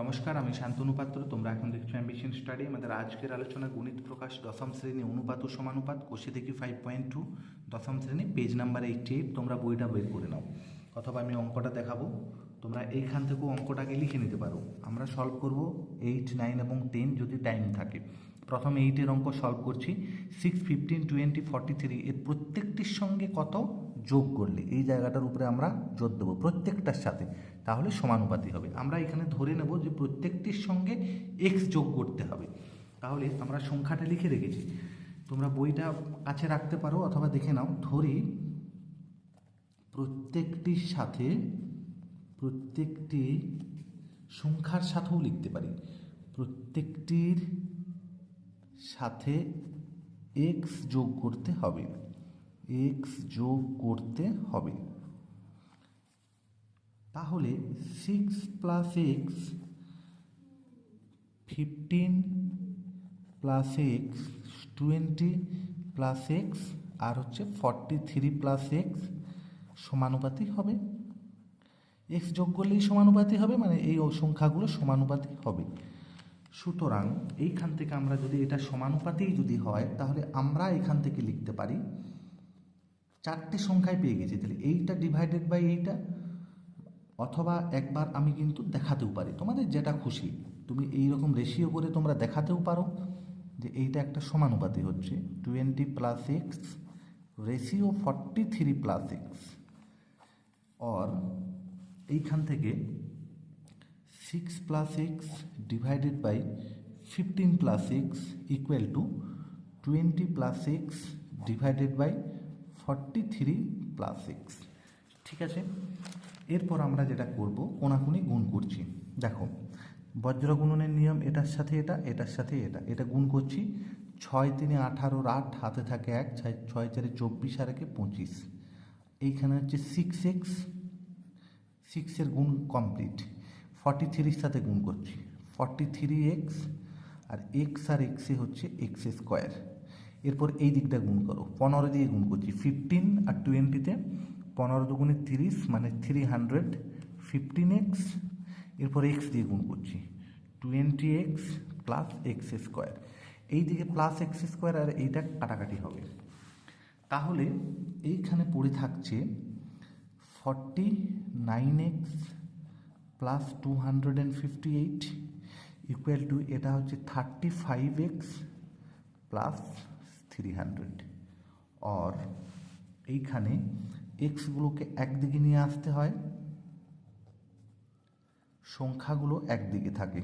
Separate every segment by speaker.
Speaker 1: নমস্কার, আমি শান্তনু পাত্র। তোমরা এখন দেখছ অ্যাম্বিশন স্টাডি আমাদের আজকের আলোচনা গণিত প্রকাশ দশম শ্রেণি অনুপাত ও সমানুপাত, কোষে দেখি ফাইভ পয়েন্ট টু দশম শ্রেণি পেজ নাম্বার এইটটি এইট তোমরা বইটা বের করে নাও। অথবা আমি অঙ্কটা দেখাবো। তোমরা এইখান থেকেও অঙ্কটাকে লিখে নিতে পারো। আমরা সলভ করব এইট নাইন এবং টেন যদি টাইম থাকে। প্রথম এইটের অঙ্ক সলভ করছি। Six fifteen twenty forty three এর প্রত্যেকটির সঙ্গে কত যোগ করলে? এই জায়গাটার উপরে আমরা জোর দেবো প্রত্যেকটার সাথে। তাহলে সমানুপাতি হবে। আমরা এখানে ধরে নেব যে প্রত্যেকটির সঙ্গে এক্স যোগ করতে হবে। তাহলে আমরা সংখ্যাটা লিখে রেখেছি। তোমরা বইটা কাছে রাখতে পারো অথবা দেখে নাও। ধরি, প্রত্যেকটির সাথে প্রত্যেকটি সংখ্যার সাথেও লিখতে পারি। প্রত্যেকটির সাথে এক্স যোগ করতে হবে। এক্স যোগ করতে হবে। তাহলে six plus x fifteen plus x twenty plus x আর হচ্ছে ফর্টি থ্রি প্লাস এক্স সমানুপাতি হবে। এক্স যোগ করলেই সমানুপাতি হবে মানে এই সংখ্যাগুলো সমানুপাতি হবে। সুতরাং এইখান থেকে আমরা যদি এটা সমানুপাতেই যদি হয়, তাহলে আমরা এখান থেকে লিখতে পারি, চারটে সংখ্যায় পেয়ে গেছি। তাহলে এইটা ডিভাইডেড বাই এইটা, অথবা একবার আমি কিন্তু দেখাতেও পারি। তোমাদের যেটা খুশি, তুমি এই রকম রেশিও করে তোমরা দেখাতেও পারো যে এইটা একটা সমানুপাতি হচ্ছে। Twenty plus x ratio forty three plus x or এইখান থেকে six plus x divided by fifteen plus x equal to twenty plus x divided by forty three plus x ঠিক আছে? এরপর আমরা যেটা করব, কোনাকুনি গুণ করছি। দেখো বজ্র গুণনের নিয়ম এটার সাথে এটা, এটার সাথে এটা। এটা গুণ করছি ছয় তিনে আঠারোর আট, হাতে থাকে এক, ছয় চারে চব্বিশ আর একে পঁচিশ। এইখানে হচ্ছে সিক্স এক্স সিক্সের গুণ কমপ্লিট ফর্টি থ্রির সাথে গুণ করছি। ফর্টি থ্রি এক্স আর এক্স আর এক্সে হচ্ছে এক্স স্কোয়ার এরপর এই দিকটা গুণ করো। পনেরো দিয়ে গুণ করছি। ফিফটিন আর টোয়েন্টিতে পনেরো দুগুণে তিরিশ মানে থ্রি হান্ড্রেড ফিফটিন এক্স এরপর এক্স দিয়ে গুণ করছি। Twenty x plus x square এই দিকে প্লাস এক্স স্কোয়ার আর এইটা কাটাকাটি হবে। তাহলে এইখানে পড়ে থাকছে forty nine x plus two hundred and fifty eight equal to এটা হচ্ছে thirty five x plus three hundred or এইখানে এক্সগুলোকে একদিকে নিয়ে আসতে হয়, সংখ্যাগুলো একদিকে থাকে।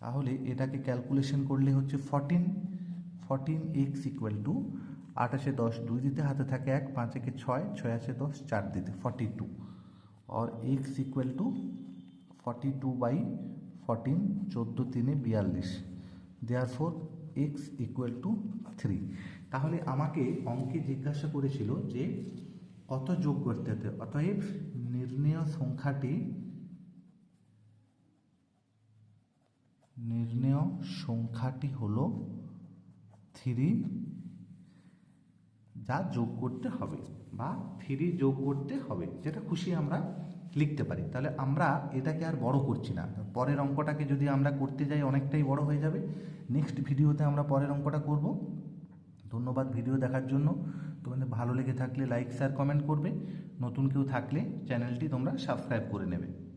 Speaker 1: তাহলে এটাকে ক্যালকুলেশন করলে হচ্ছে fourteen fourteen x equal to আঠাশে দশ দুই দিতে হাতে থাকে এক পাঁচ একে ছয় ছয় আছে দশ চার দিতে ফর্টি টু और x equal to forty two by fourteen চোদ্দো তিনে বিয়াল্লিশ there four x equal to three তাহলে আমাকে অঙ্কে জিজ্ঞাসা করেছিল যে কত যোগ করতে হতে অতএব নির্ণেয় সংখ্যাটি নির্ণেয় সংখ্যাটি হলো থ্রি যা যোগ করতে হবে বা থ্রি যোগ করতে হবে, যেটা খুশি আমরা লিখতে পারি। তাহলে আমরা এটাকে আর বড় করছি না। পরের অঙ্কটাকে যদি আমরা করতে যাই, অনেকটাই বড় হয়ে যাবে। নেক্সট ভিডিওতে আমরা পরের অঙ্কটা করব। ধন্যবাদ ভিডিও দেখার জন্য। তোমাদের ভালো লেগে থাকলে লাইক শেয়ার কমেন্ট করবে। নতুন কেউ থাকলে চ্যানেলটি তোমরা সাবস্ক্রাইব করে নেবে।